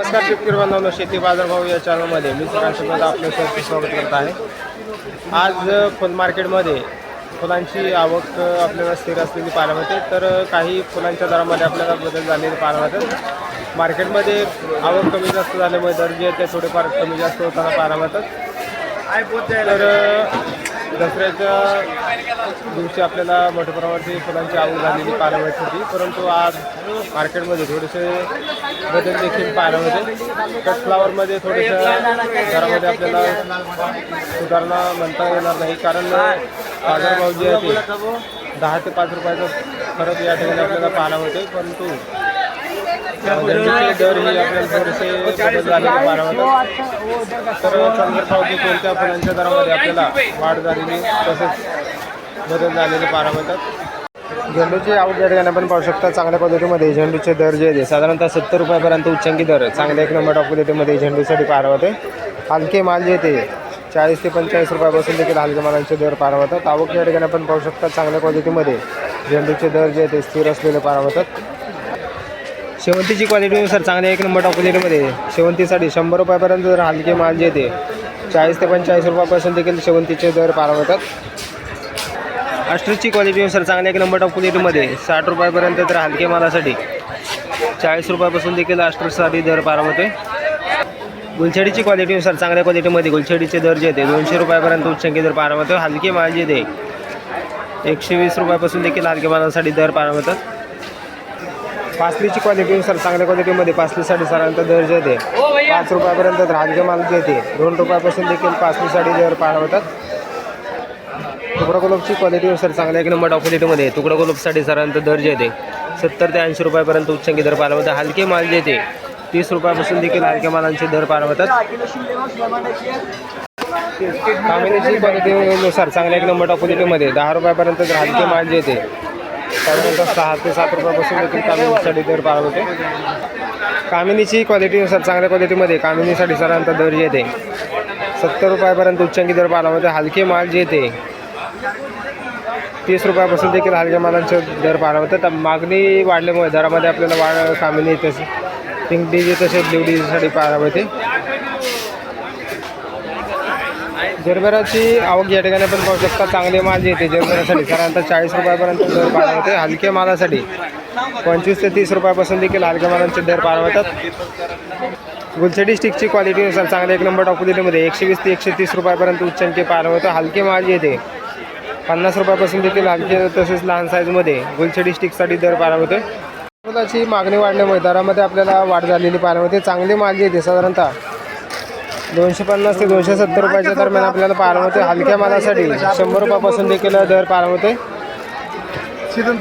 नमस्कार शेतकरी बांधवांनो शेती बाजारभाव या चॅनलमध्ये मी सगळ्यांसोबत आपलं सरचे स्वागत करत आहे. आज फुल मार्केटमध्ये फुलांची आवक आपल्याला स्थिर असलेली पाहायला मिळते. तर काही फुलांच्या दरामध्ये आपल्याला बदल झालेले पाहायला मिळतात. मार्केटमध्ये आवक कमी जास्त झाल्यामुळे दर जे आहेत ते थोडेफार कमी जास्त होताना पाहायला मिळतात. तर दसऱ्याच्या दिवशी आपल्याला मोठ्या प्रमाणाची फुलांची आवड झालेली पाहायला मिळत होती. परंतु आज मार्केटमध्ये थोडेसे बदल देखील पाहायला मिळते कट फ्लावरमध्ये थोडंसं घरामध्ये आपल्याला सुधारणा म्हणता येणार नाही. कारण बाजारभाव जे आहे ते दहा ते पाच रुपयाचा फरक या ठिकाणी आपल्याला पाहायला मिळते परंतु दर आपल्याला थोडेसे बदल झालेले तर कोणत्या फुलांच्या दरामध्ये आपल्याला वाढ झालेली तसेच बदल झालेले पाहायला मिळतात झेंडूची आवक या ठिकाणी आपण पाहू शकता. चांगल्या पद्धतीमध्ये झेंडूचे दर जे आहे साधारणतः सत्तर रुपयापर्यंत उच्चांकी दर चांगल्या एक नंबर टॉप क्वालिटीमध्ये झेंडूसाठी पारवते. होते हलके माल जे ते चाळीस ते पंचेचाळीस रुपयापासून देखील हलके मालांचे दर पारवतात. होतात आवक या ठिकाणी आपण पाहू शकता चांगल्या क्वालिटीमध्ये झेंडूचे दर जे आहे ते स्थिर असलेले पारवतात. होतात शेवंतीची क्वालिटीनुसार चांगल्या एक नंबर टॉप क्वालिटीमध्ये शेवंतीसाठी शंभर रुपयापर्यंत जर हलके माल जे ते चाळीस ते पंचेचाळीस रुपयापासून देखील शेवंतीचे दर पारवतात होतात. क्वालिटी क्वालिटीनुसार चांगल्या एक नंबर टॉप क्वालिटीमध्ये साठ रुपयापर्यंत तर हलके मालासाठी चाळीस रुपयापासून देखील अष्ट्रसाठी दर पारवते गुलछडीची क्वालिटीनुसार चांगल्या क्वालिटीमध्ये गुलछडीचे दर जे ते दोनशे रुपयापर्यंत उच्चांकी दर पारवतो हलके माल जे ते एकशे वीस रुपयापासून देखील हलके मालासाठी दर पारवतात होतात. पासलीची क्वालिटीनुसार चांगल्या क्वालिटीमध्ये पासलीसाठी साधारणतः दर जे ते पाच रुपयापर्यंत हलके माल जे ते दोन रुपयापासून देखील पासलीसाठी दर पाहायला होतात तुकडा गुलाबची क्वालिटीनुसार चांगल्या एक नंबर क्वालिटीमध्ये तुकडा गुलाबसाठी साधारणतः दर जे ते सत्तर ते ऐंशी रुपयापर्यंत उच्चांकी दर पाहायला होतात हलके माल जे ते तीस रुपयापासून देखील हलक्या मालांचे दर पाहायला होतात कामिनीची क्वालिटीनुसार चांगल्या एक नंबर क्वालिटीमध्ये दहा रुपयापर्यंत हलके माल जे ते साधारणतः सहा ते सात रुपयापासून देखील कामिनीसाठी दर पाळत होते. कामिनीची क्वालिटीनुसार चांगल्या क्वालिटीमध्ये कामिनीसाठी साधारणतः दर येते. सत्तर रुपयापर्यंत उच्चांकी दर पाहायला होते म्हणजे हलके माल जे येते तीस रुपयापासून देखील हलक्या मालांचे दर पाहायला होतं. तर मागणी वाढल्यामुळे दरामध्ये आपल्याला वाढ कामिनी तसे पिंक डीजे तसेच ब्ल्यू डीजेसाठी पाहायला मिळते जरबेराची आवक या ठिकाणी आपण पाहू शकता चांगले माल येते जरबेरासाठी. साधारणतः चाळीस रुपयापर्यंत दर पाहायला होते हलके मालासाठी पंचवीस ते तीस रुपयापासून देखील हलक्या मालांचे दर पाहायला होतात गुलछडी स्टिकची क्वालिटीनुसार चांगले एक नंबर टॉप एकशे वीस ते एकशे तीस रुपयापर्यंत उच्चांकी पाहायला होतं हलके माल येते. पन्नास रुपयापासून देखील हलके तसेच लहान साईजमध्ये गुलछडी स्टिकसाठी दर पाहायला होते मागणी वाढल्यामुळे दरामध्ये आपल्याला वाढ झालेली पाहायला होते चांगले माल येते साधारणतः दोनशे पन्नास ते दोनशे सत्तर रुपयाच्या दरम्यान आपल्याला पारवते होते हलक्या मालासाठी शंभर रुपयापासून देखील दर पारवते होते